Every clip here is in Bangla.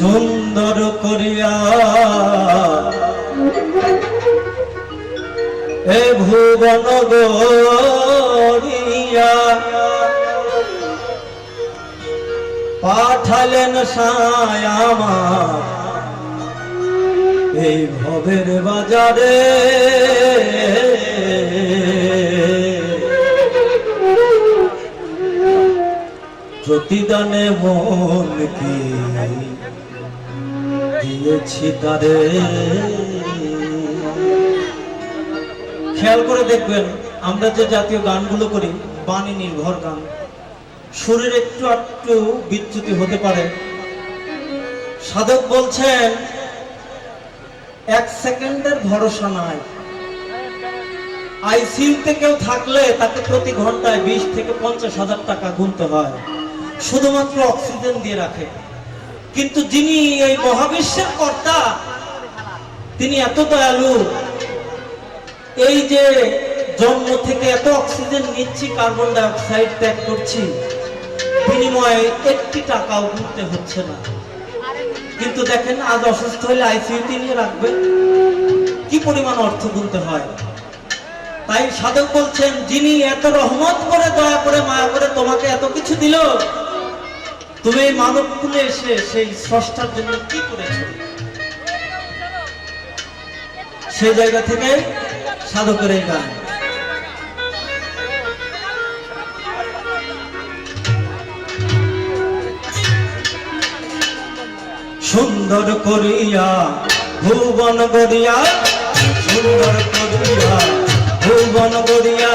সুন্দর করিয়া। এ ভুবন গরিয়া পাঠালেন সায়ামা এই ভবের বাজারে প্রতিদানে মন কি? দিয়েছি তারে। খেয়াল করে দেখবেন, আমরা যে জাতীয় গানগুলো করি, বাণী নির্ভর গান সুরের একটু একটু বিচ্যুতি হতে পারে। সাধক বলছেন, এক সেকেন্ডের ভরসা নাই। আইসিইউতে কেউ থাকলে তাকে প্রতি ঘন্টায় বিশ থেকে পঞ্চাশ হাজার টাকা গুনতে হয়। শুধুমাত্র অক্সিজেন দিয়ে রাখে। কিন্তু যিনি এই মহাবিশ্বের কর্তা, তিনি এত দয়ালু। এই যে জন্ম থেকে এত অক্সিজেন নিচ্ছি, কার্বন ডাই অক্সাইড ত্যাগ করছি, বিনিময়ে একটি টাকাও গুনতে হচ্ছে না। কিন্তু দেখেন, আজ অসুস্থ হলে আইসিইউতে নিয়ে রাখবেন কি পরিমাণ অর্থ গুনতে হয়? তাই সাধক বলছেন, যিনি এত রহমত করে, দয়া করে, মায়া করে তোমাকে এত কিছু দিল তুমি এই মানব কুলে এসে সেই স্রষ্টার জন্য কি করেছ? সেই জায়গা থেকে সাধকের এই গান। সুন্দর করিয়া ভুবন গরিয়া সুন্দর করিয়া ভুবন গরিয়া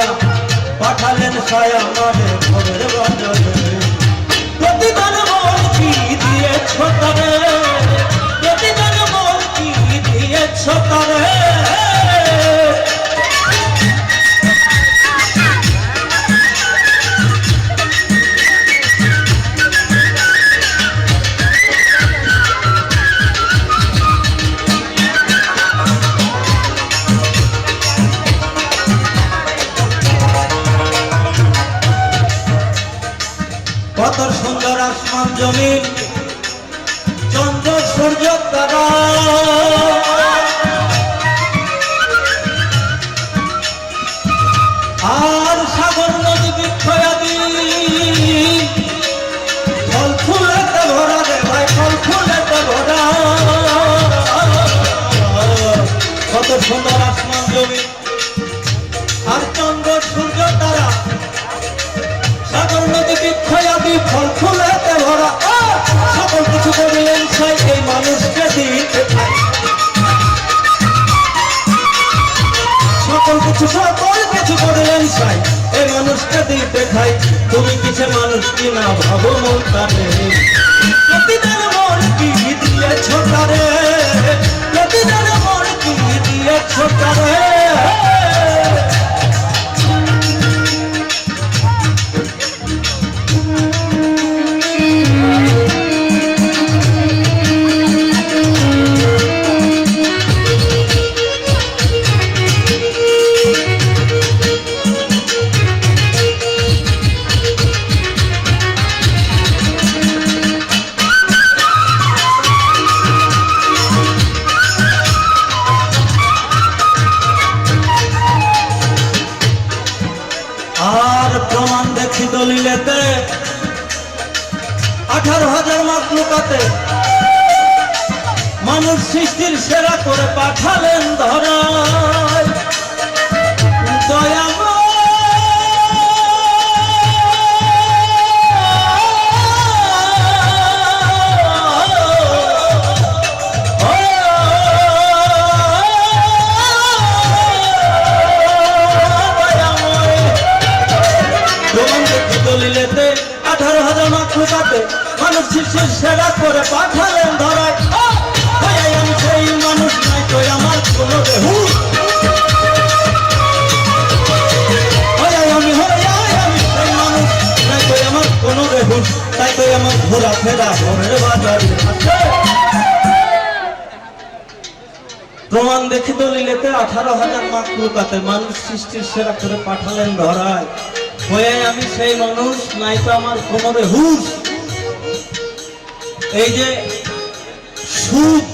পাঠালেন সায়া মারে ঘরের বাজারে জমিন, চন্দ্র সূর্য তারা। আর সাগর নদী বৃক্ষয়াদি ফল ফুলেতে ভরা রে ভাই, ফল ফুলেতে ভরা। কত সুন্দর আসমান জমিন। দিতে খাই। তুমি কিছু মানুষ কি না ভাবো মন তারে। প্রতিদিন মন কি দিয়েছ তারে? প্রতিদিন মন কি দিয়েছ তারে? আঠারো হাজার মাকলুকাতে মানুষ সৃষ্টির সেরা করে পাঠালেন ধরা দয়াময় শিশুর সেরা করে পাঠালেন ধরায়। সেই মানুষ নাই তো আমার কোনো দেহু। তাই তো আমার ঘোরা ফেরা ঘরের আছে প্রমাণ দেখি দলিলেতে আঠারো হাজার মাকলুকাতে মানুষ সৃষ্টির সেরা করে পাঠালেন ধরায়। হয়ে আমি সেই মানুষ, নাই তো আমার কোমরে হুশ এই যে সুদ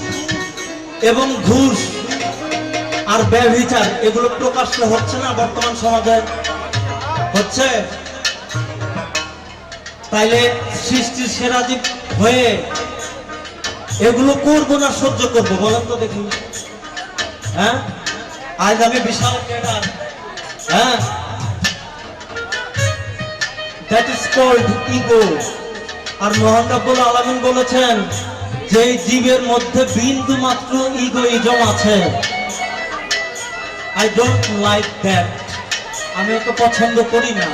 এবং ঘুষ আর ব্যভিচার এগুলো প্রকাশ্য হচ্ছে না, বর্তমান সমাজে হচ্ছে। তাইলে সৃষ্টির জীব হয়ে এগুলো করব না, সহ্য করব, বলেন তো দেখি। হ্যাঁ? আজ আমি বিশাল ক্যাডার হ্যাঁ? দ্যাট ইজ কল্ড ইগো আর মোহন রব্বুল আলমিন বলেছেন যে জীবের মধ্যে বিন্দু মাত্র ইগোইজম আছে। আই ডোন্ট লাইক দ্যাট আমি ওকে পছন্দ করি না।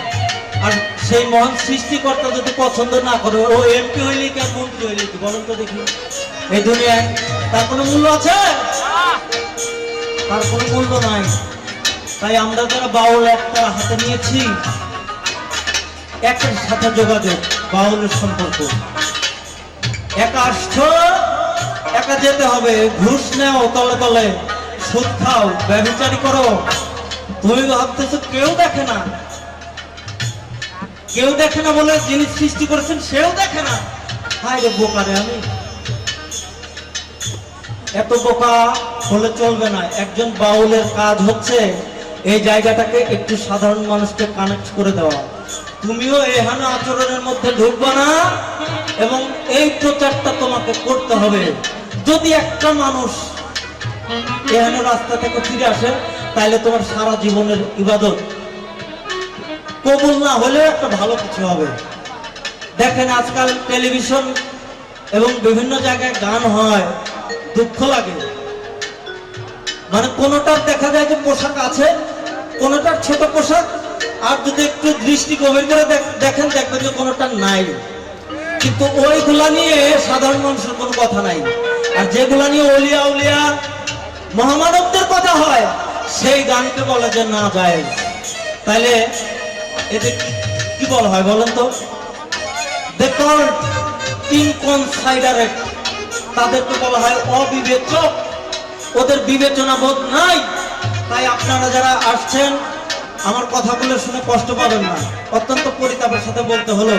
আর সেই মহান সৃষ্টিকর্তা যদি পছন্দ না করে, ও এমপি হইলে কি আর মন্ত্রী হইলে কি? বলেন তো দেখি। এই দুনিয়ায় তার কোনো মূল্য আছে? তার কোনো মূল্য নাই। তাই আমরা যারা বাউল একটা হাতে নিয়েছি একের সাথে যোগাযোগ। বাউলের সম্পর্ক। একা আসছো, একা যেতে হবে। ঘুষ নেও, তলে তলে। সুদ খাও ব্যবচারি করো। তুমি ভাবতেছো কেউ দেখে না। কেউ দেখে না বলে যিনি সৃষ্টি করেছেন, সেও দেখে না। হায় রে বোকারে আমি। এত বোকা হলে চলবে না। একজন বাউলের কাজ হচ্ছে এই জায়গাটাকে একটু সাধারণ মানুষকে কানেক্ট করে দেওয়া। তুমিও এহানো আচরণের মধ্যে ঢুকবা না, এবং এই প্রচারটা তোমাকে করতে হবে। যদি একটা মানুষ এহানো রাস্তা থেকে ফিরে আসে, তাহলে তোমার সারা জীবনের ইবাদত। কবুল না হলেও একটা ভালো কিছু হবে। দেখেন আজকাল টেলিভিশন এবং বিভিন্ন জায়গায় গান হয়, দুঃখ লাগে। মানে কোনোটার দেখা যায় যে পোশাক আছে, কোনোটার ছোট পোশাক আর যদি একটু দৃষ্টি গভীর করে দেখ- দেখেন দেখবেন যে কোনোটার নাই। কিন্তু ওইগুলা নিয়ে সাধারণ মানুষের কোনো কথা নাই। আর যেগুলা নিয়ে অলিয়া উলিয়া মহামানবদের কথা হয়, সেই গানকে বলে যে না যায়। তাহলে এতে কি- বলা হয় বলেন তো? তাদেরকে বলা হয় অবিবেচক। ওদের বিবেচনা বোধ নাই। তাই আপনারা যারা আসছেন আমার কথাগুলো শুনে কষ্ট পাবেন না অত্যন্ত পরিতাপের সাথে বলতে হলো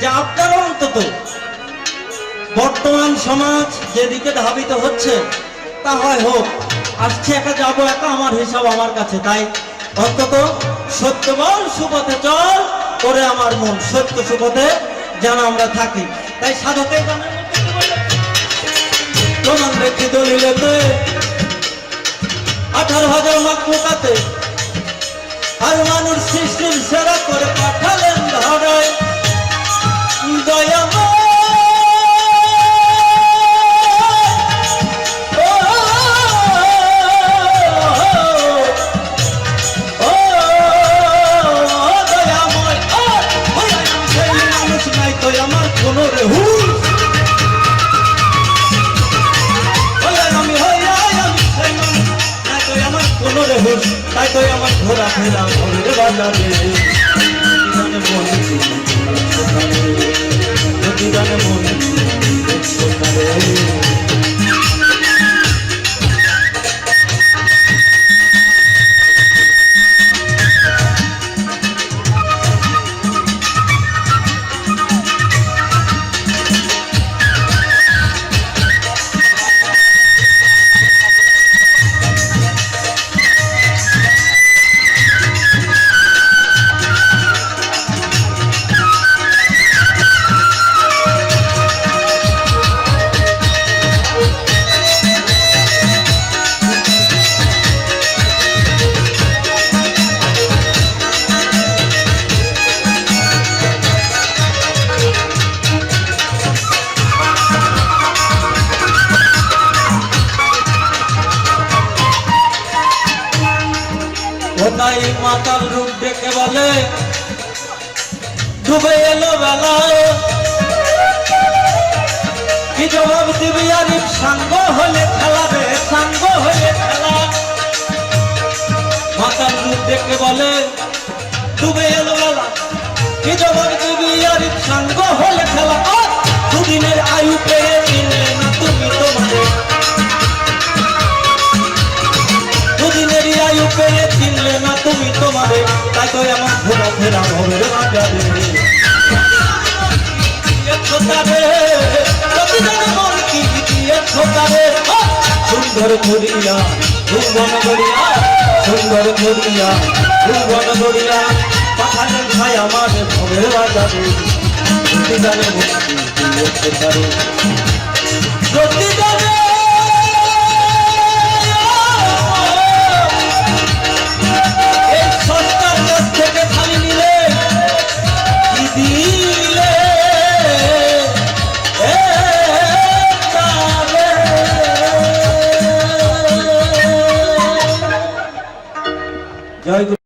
যে আপনারা অন্তত বর্তমান সমাজ যেদিকে ধাবিত হচ্ছে, তা হয় হোক, আসছে একা যাব একা আমার হিসাব আমার কাছে, তাই অন্তত সত্য বল, সুপথে চল, করে আমার মন সত্য সুপথে যেন আমরা থাকি তাই সাধকের গানের মধ্যে কি বলে? প্রমাণ রেখে দলিলেতে আঠারো হাজার মাকলুকাতে আর মানুষ সৃষ্টির সেরা করে পাঠালেন ধরায় হুল তাই তো আমার ঘোরা ফেরা ঘরে বাজারে যদি জানে মনে ওটাই মাতাল রূপ ডেকে বলে, ডুবে এলো বেলায়। কি জবাব দিবি আরিফ? সাঙ্গ হলে খেলা রে, সাঙ্গ হলে খেলা। মাতাল রূপ ডেকে বলে, ডুবে এলো বেলা। কি জবাব দিবি আরিফ? সাঙ্গ হলে খেলা। দুদিনের আয়ু তোমারে, তাই তো এমন ঘোরা ফেরা ভবের বাজারে প্রতিদিন মন কি দিয়েছ তারে? সুন্দর করিয়া ভুবন গড়িয়া সুন্দর করিয়া ভুবন গড়িয়া পাঠালেন ভাই আমার ভবে বাজারে প্রতিদানে প্রতিদানে